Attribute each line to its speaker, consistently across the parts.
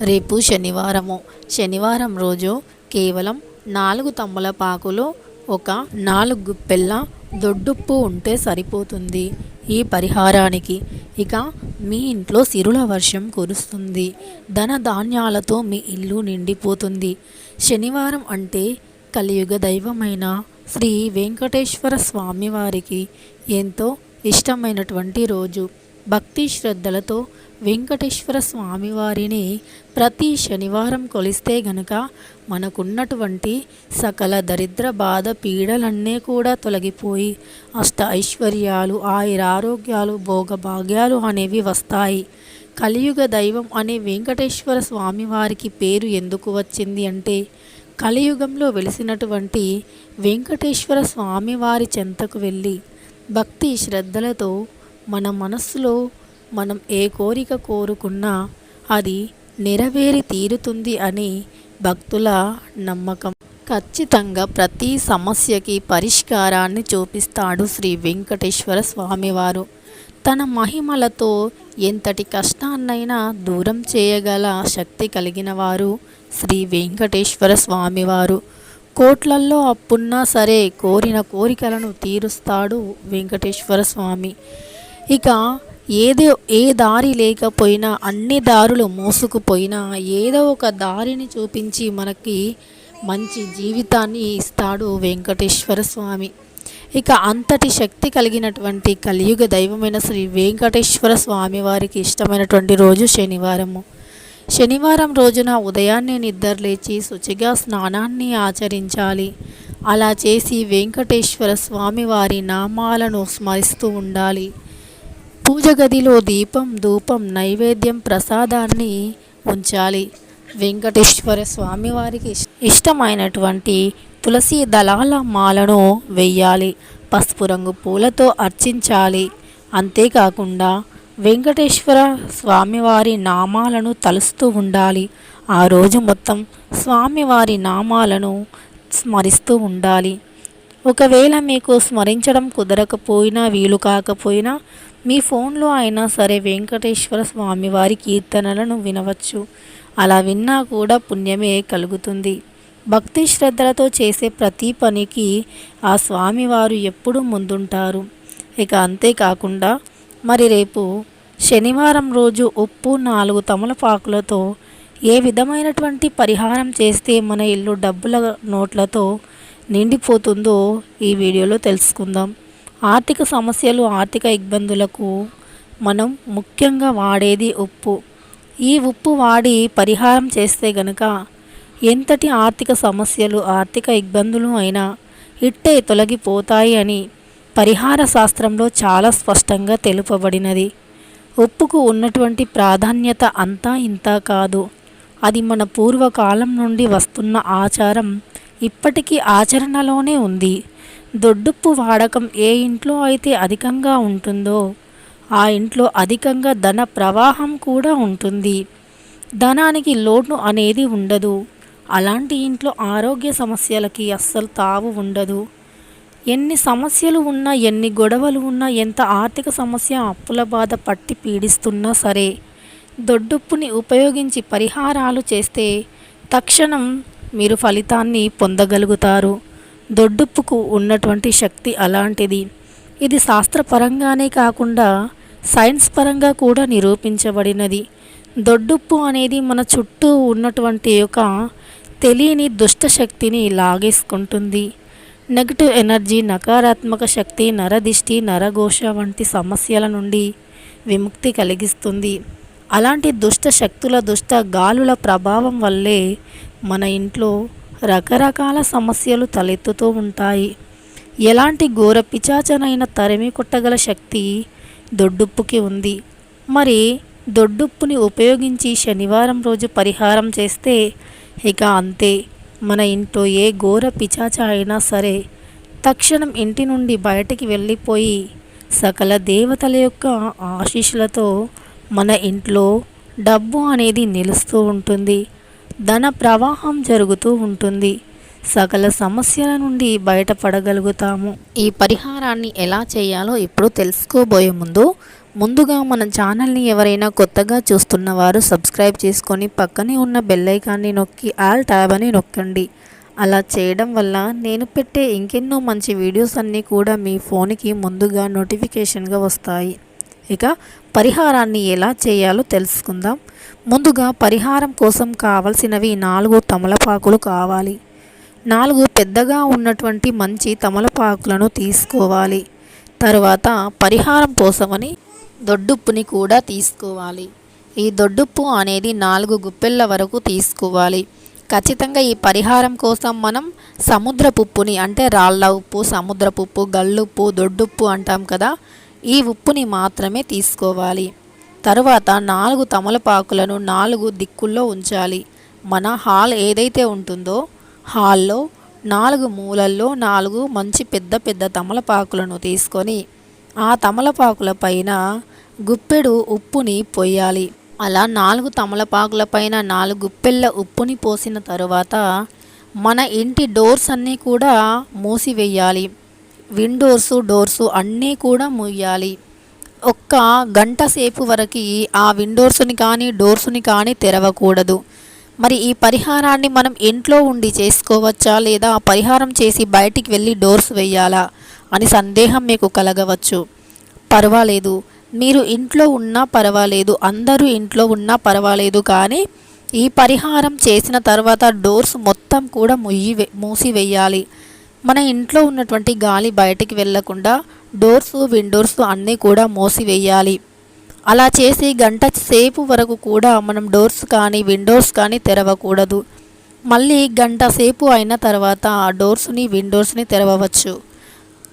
Speaker 1: రేపు శనివారము. శనివారం రోజు కేవలం నాలుగు తమలపాకులు ఒక నాలుగు గుప్పెళ్ళ దొడ్డుప్పు ఉంటే సరిపోతుంది. ఈ పరిహారానికి ఇక మీ ఇంట్లో సిరుల వర్షం కురుస్తుంది. ధన ధాన్యాలతో మీ ఇల్లు నిండిపోతుంది. శనివారం అంటే కలియుగ దైవమైన శ్రీ వెంకటేశ్వర స్వామివారికి ఎంతో ఇష్టమైనటువంటి రోజు. భక్తి శ్రద్ధలతో వెంకటేశ్వర స్వామివారిని ప్రతి శనివారం కొలిస్తే గనక మనకున్నటువంటి సకల దరిద్ర బాధ పీడలన్నీ కూడా తొలగిపోయి అష్ట ఐశ్వర్యాలు ఆయురారోగ్యాలు భోగభాగ్యాలు అనేవి వస్తాయి. కలియుగ దైవం అనే వెంకటేశ్వర స్వామి వారికి పేరు ఎందుకు వచ్చింది అంటే కలియుగంలో వెలిసినటువంటి వెంకటేశ్వర స్వామివారి చెంతకు వెళ్ళి భక్తి శ్రద్ధలతో మన మనస్సులో మనం ఏ కోరిక కోరుకున్నా అది నెరవేరి తీరుతుంది అని భక్తుల నమ్మకం. ఖచ్చితంగా ప్రతి సమస్యకి పరిష్కారాన్ని చూపిస్తాడు శ్రీ వెంకటేశ్వర స్వామివారు. తన మహిమలతో ఎంతటి కష్టాన్నైనా దూరం చేయగల శక్తి కలిగిన వారు శ్రీ వెంకటేశ్వర స్వామివారు. కోట్లల్లో అప్పున్నా సరే కోరిన కోరికలను తీరుస్తాడు వెంకటేశ్వర స్వామి. ఇక ఏదో ఏ దారి లేకపోయినా అన్ని దారులు మోసుకుపోయినా ఏదో ఒక దారిని చూపించి మనకి మంచి జీవితాన్ని ఇస్తాడు వెంకటేశ్వర స్వామి. ఇక అంతటి శక్తి కలిగినటువంటి కలియుగ దైవమైన శ్రీ వెంకటేశ్వర స్వామి వారికి ఇష్టమైనటువంటి రోజు శనివారము. శనివారం రోజున ఉదయాన్నే నిద్రలేచి శుచిగా స్నానాన్ని ఆచరించాలి. అలా చేసి వెంకటేశ్వర స్వామి వారి నామాలను స్మరిస్తూ ఉండాలి. పూజ గదిలో దీపం ధూపం నైవేద్యం ప్రసాదాన్ని ఉంచాలి. వెంకటేశ్వర స్వామి వారికి ఇష్టమైనటువంటి తులసి దళాల మాలను వెయ్యాలి. పసుపు రంగు పూలతో అర్చించాలి. అంతేకాకుండా వెంకటేశ్వర స్వామివారి నామాలను తలుస్తూ ఉండాలి. ఆ రోజు మొత్తం స్వామివారి నామాలను స్మరిస్తూ ఉండాలి. ఒకవేళ మీకు స్మరించడం కుదరకపోయినా వీలు కాకపోయినా మీ ఫోన్లో అయినా సరే వెంకటేశ్వర స్వామి వారి కీర్తనలను వినవచ్చు. అలా విన్నా కూడా పుణ్యమే కలుగుతుంది. భక్తి శ్రద్ధలతో చేసే ప్రతి పనికి ఆ స్వామివారు ఎప్పుడూ ముందుంటారు. ఇక అంతేకాకుండా మరి రేపు శనివారం రోజు ఉప్పు నాలుగు తమలపాకులతో ఏ విధమైనటువంటి పరిహారం చేస్తే మన ఇల్లు డబ్బుల నోట్లతో నిండిపోతుందో ఈ వీడియోలో తెలుసుకుందాం. ఆర్థిక సమస్యలు ఆర్థిక ఇబ్బందులకు మనం ముఖ్యంగా వాడేది ఉప్పు. ఈ ఉప్పు వాడి పరిహారం చేస్తే గనక ఎంతటి ఆర్థిక సమస్యలు ఆర్థిక ఇబ్బందులు అయినా ఇట్టే తొలగిపోతాయి అని పరిహార శాస్త్రంలో చాలా స్పష్టంగా తెలుపబడినది. ఉప్పుకు ఉన్నటువంటి ప్రాధాన్యత అంతా ఇంత కాదు. అది మన పూర్వకాలం నుండి వస్తున్న ఆచారం ఇప్పటికీ ఆచరణలోనే ఉంది. దొడ్డుప్పు వాడకం ఏ ఇంట్లో అయితే అధికంగా ఉంటుందో ఆ ఇంట్లో అధికంగా ధన ప్రవాహం కూడా ఉంటుంది. ధనానికి లోటు అనేది ఉండదు. అలాంటి ఇంట్లో ఆరోగ్య సమస్యలకి అస్సలు తావు ఉండదు. ఎన్ని సమస్యలు ఉన్నా ఎన్ని గొడవలు ఉన్నా ఎంత ఆర్థిక సమస్య అప్పుల బాధ పట్టి పీడిస్తున్నా సరే దొడ్డుప్పుని ఉపయోగించి పరిహారాలు చేస్తే తక్షణం మీరు ఫలితాన్ని పొందగలుగుతారు. దొడ్డుప్పుకు ఉన్నటువంటి శక్తి అలాంటిది. ఇది శాస్త్రపరంగానే కాకుండా సైన్స్ పరంగా కూడా నిరూపించబడినది. దొడ్డుప్పు అనేది మన చుట్టూ ఉన్నటువంటి ఒక తెలియని దుష్ట శక్తిని లాగేసుకుంటుంది. నెగటివ్ ఎనర్జీ నకారాత్మక శక్తి నరదిష్టి నరఘోష వంటి సమస్యల నుండి విముక్తి కలిగిస్తుంది. అలాంటి దుష్ట శక్తుల దుష్ట గాలుల ప్రభావం వల్లే మన ఇంట్లో రకరకాల సమస్యలు తలెత్తుతూ ఉంటాయి. ఎలాంటి ఘోర పిచాచనైన తరిమి కొట్టగల శక్తి దొడ్డుప్పుకి ఉంది. మరి దొడ్డుప్పుని ఉపయోగించి శనివారం రోజు పరిహారం చేస్తే ఇక అంతే. మన ఇంట్లో ఏ ఘోర పిచాచ అయినా సరే తక్షణం ఇంటి నుండి బయటికి వెళ్ళిపోయి సకల దేవతల యొక్క ఆశీస్సులతో మన ఇంట్లో డబ్బు అనేది నిలుస్తూ ఉంటుంది. ధన ప్రవాహం జరుగుతూ ఉంటుంది. సకల సమస్యల నుండి బయటపడగలుగుతాము. ఈ పరిహారాన్ని ఎలా చేయాలో ఇప్పుడు తెలుసుకోబోయే ముందు ముందుగా మన ఛానల్ని ఎవరైనా కొత్తగా చూస్తున్న వారు సబ్స్క్రైబ్ చేసుకొని పక్కనే ఉన్న బెల్లైకాన్ని నొక్కి ఆల్ ట్యాబ్ అని నొక్కండి. అలా చేయడం వల్ల నేను పెట్టే ఇంకెన్నో మంచి వీడియోస్ అన్నీ కూడా మీ ఫోన్కి ముందుగా నోటిఫికేషన్గా వస్తాయి. ఇక పరిహారాన్ని ఎలా చేయాలో తెలుసుకుందాం. ముందుగా పరిహారం కోసం కావలసినవి నాలుగు తమలపాకులు కావాలి. నాలుగు పెద్దగా ఉన్నటువంటి మంచి తమలపాకులను తీసుకోవాలి. తరువాత పరిహారం కోసమని దొడ్డుప్పుని కూడా తీసుకోవాలి. ఈ దొడ్డుప్పు అనేది నాలుగు గుప్పెళ్ళ వరకు తీసుకోవాలి. ఖచ్చితంగా ఈ పరిహారం కోసం మనం సముద్రపు ఉప్పుని అంటే రాళ్ళ ఉప్పు సముద్రపు ఉప్పు గల్లుప్పు దొడ్డుప్పు అంటాం కదా ఈ ఉప్పుని మాత్రమే తీసుకోవాలి. తరువాత నాలుగు తమలపాకులను నాలుగు దిక్కుల్లో ఉంచాలి. మన హాల్ ఏదైతే ఉంటుందో హాల్లో నాలుగు మూలల్లో నాలుగు మంచి పెద్ద పెద్ద తమలపాకులను తీసుకొని ఆ తమలపాకుల పైన గుప్పెడు ఉప్పుని పోయాలి అలా నాలుగు తమలపాకుల పైన నాలుగు గుప్పెళ్ళ ఉప్పుని పోసిన తరువాత మన ఇంటి డోర్స్ అన్నీ కూడా మూసివేయాలి. విండోర్స్ డోర్స్ అన్నీ కూడా మూయాలి. ఒక్క గంట సేపు వరకు ఆ విండోర్స్ని కానీ డోర్స్ని కానీ తెరవకూడదు. మరి ఈ పరిహారాన్ని మనం ఇంట్లో ఉండి చేసుకోవచ్చా? లేదా పరిహారం చేసి బయటికి వెళ్ళి డోర్స్ వేయాలా? అని సందేహం మీకు కలగవచ్చు. పర్వాలేదు. మీరు ఇంట్లో ఉన్నా పర్వాలేదు. అందరూ ఇంట్లో ఉన్నా పర్వాలేదు. కానీ ఈ పరిహారం చేసిన తర్వాత డోర్స్ మొత్తం కూడా ముయ్యి మూసివేయాలి. మన ఇంట్లో ఉన్నటువంటి గాలి బయటికి వెళ్ళకుండా డోర్స్ విండోర్స్ అన్నీ కూడా మూసివేయాలి. అలా చేసి గంట సేపు వరకు కూడా మనం డోర్స్ కానీ విండోర్స్ కానీ తెరవకూడదు. మళ్ళీ గంట సేపు అయిన తర్వాత ఆ డోర్స్ని విండోర్స్ని తెరవవచ్చు.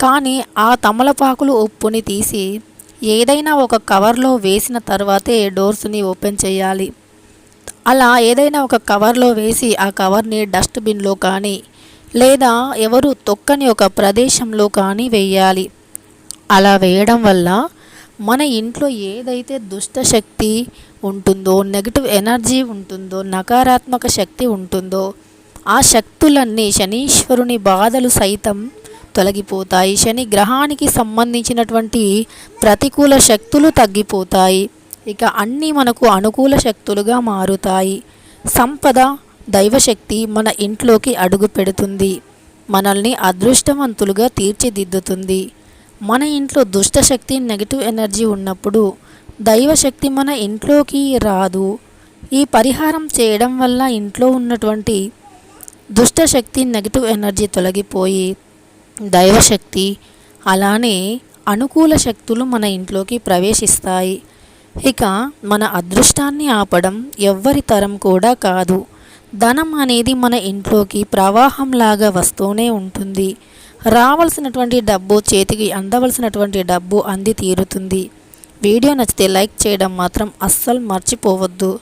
Speaker 1: కానీ ఆ తమలపాకులు ఉప్పుని తీసి ఏదైనా ఒక కవర్లో వేసిన తర్వాతే డోర్స్ని ఓపెన్ చేయాలి. అలా ఏదైనా ఒక కవర్లో వేసి ఆ కవర్ని డస్ట్బిన్లో కానీ లేదా ఎవరు తొక్కని ఒక ప్రదేశంలో కానీ వేయాలి. అలా వేయడం వల్ల మన ఇంట్లో ఏదైతే దుష్ట శక్తి ఉంటుందో నెగిటివ్ ఎనర్జీ ఉంటుందో నకారాత్మక శక్తి ఉంటుందో ఆ శక్తులన్నీ శనీశ్వరుని బాధలు సైతం తొలగిపోతాయి. శని గ్రహానికి సంబంధించినటువంటి ప్రతికూల శక్తులు తగ్గిపోతాయి. ఇక అన్నీ మనకు అనుకూల శక్తులుగా మారుతాయి. సంపద దైవశక్తి మన ఇంట్లోకి అడుగు పెడుతుంది. మనల్ని అదృష్టవంతులుగా తీర్చిదిద్దుతుంది. మన ఇంట్లో దుష్టశక్తి నెగిటివ్ ఎనర్జీ ఉన్నప్పుడు దైవశక్తి మన ఇంట్లోకి రాదు. ఈ పరిహారం చేయడం వల్ల ఇంట్లో ఉన్నటువంటి దుష్టశక్తి నెగిటివ్ ఎనర్జీ తొలగిపోయి దైవశక్తి అలానే అనుకూల శక్తులు మన ఇంట్లోకి ప్రవేశిస్తాయి. ఇక మన అదృష్టాన్ని ఆపడం ఎవ్వరి తరం కూడా కాదు. ధనం అనేది మన ఇంట్లోకి ప్రవాహంలాగా వస్తూనే ఉంటుంది. రావాల్సినటువంటి డబ్బు చేతికి అందవలసినటువంటి డబ్బు అంది తీరుతుంది. వీడియో నచ్చితే లైక్ చేయడం మాత్రం అస్సలు మర్చిపోవద్దు.